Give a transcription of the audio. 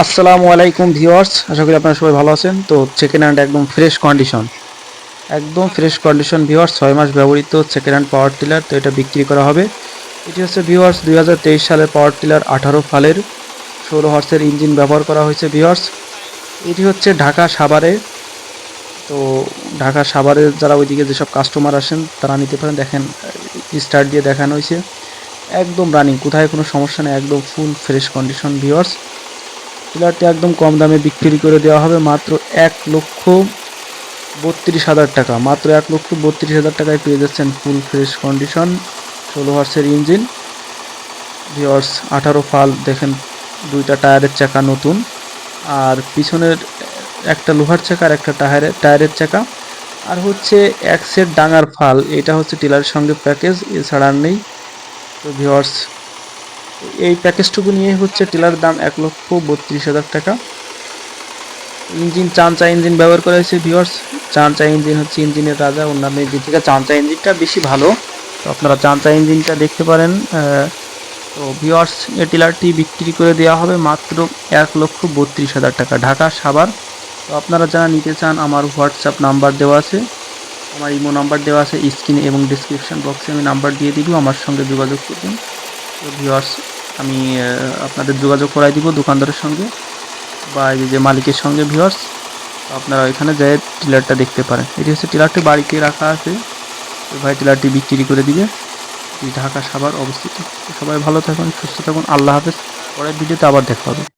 আসসালামু আলাইকুম ভিউয়ার্স, আশা করি আপনারা সবাই ভালো আছেন। তো সেকেন্ড হ্যান্ড একদম ফ্রেশ কন্ডিশন একদম ফ্রেশ কন্ডিশন ভিউয়ার্স, ছয় মাস ব্যবহৃত সেকেন্ড হ্যান্ড পাওয়ার টিলার তো এটা বিক্রি করা হবে। এটি হচ্ছে ভিউয়ার্স, দুই সালের পাওয়ার টিলার আঠারো ফালের ষোলো হর্সের ইঞ্জিন ব্যবহার করা হয়েছে ভিউয়ার্স। এটি হচ্ছে ঢাকা সাভারে। তো ঢাকা সাভারে যারা ওইদিকে যেসব কাস্টমার আসেন, তারা নিতে পারেন। দেখেন স্টার্ট দিয়ে দেখানো হয়েছে। একদম রানিং কোথায় কোনো সমস্যা নেই, একদম ফুল ফ্রেশ কন্ডিশন ভিউয়ার্স। টিলারটি একদম কম দামে বিক্রি করে দেওয়া হবে, মাত্র এক লক্ষ বত্রিশ হাজার টাকা। মাত্র এক লক্ষ বত্রিশ হাজার টাকায় পেয়ে যাচ্ছেন ফুল ফ্রেশ কন্ডিশন, ষোলো হর্সের ইঞ্জিন। ভিওর্স, আঠারো ফাল, দেখেন দুইটা টায়ারের চাকা নতুন। আর পিছনের একটা লোহার চাকা আর একটা টায়ারের টায়ারের চাকা। আর হচ্ছে এক সেট ডাঙার ফাল, এটা হচ্ছে টিলারের সঙ্গে প্যাকেজ, এছাড়া আর নেই। তো ভিওর্স এই প্যাকেজটুকু নিয়ে হচ্ছে টিলার দাম এক লক্ষ বত্রিশ হাজার টাকা। ইঞ্জিন চাঁচা ইঞ্জিন ব্যবহার করা হয়েছে ভিওর্স চাঁচা ইঞ্জিন হচ্ছে ইঞ্জিনের রাজা অন্যান্য ইঞ্জিন। থেকে চাঁচা ইঞ্জিনটা বেশি ভালো। তো আপনারা চাঁচা ইঞ্জিনটা দেখতে পারেন। তো ভিওয়ার্স এই টিলারটি বিক্রি করে দেওয়া হবে মাত্র এক লক্ষ বত্রিশ হাজার টাকা। ঢাকা সাভার। তো আপনারা যারা নিতে চান, আমার হোয়াটসঅ্যাপ নাম্বার দেওয়া আছে। আমার ইমো নাম্বার দেওয়া আছে, স্ক্রিনে এবং ডিসক্রিপশন বক্সে আমি নাম্বার দিয়ে দিব। আমার সঙ্গে যোগাযোগ করবেন। তো ভিওয়ার্স আমি আপনাদের যোগাযোগ করাই দিব দোকানদারের সঙ্গে বা এই যে মালিকের সঙ্গে ভিওর্স আপনারা ওইখানে যায় টিলারটা দেখতে পারেন। এটি হচ্ছে টিলারটি বাড়িতে রাখা আছে। ভাই টিলারটি বিক্রি করে দিবে। ঢাকা সাভার অবস্থিত। সবাই ভালো থাকুন, সুস্থ থাকুন। আল্লাহ হাফেজ। পরের ভিডিওতে আবার দেখা হবে।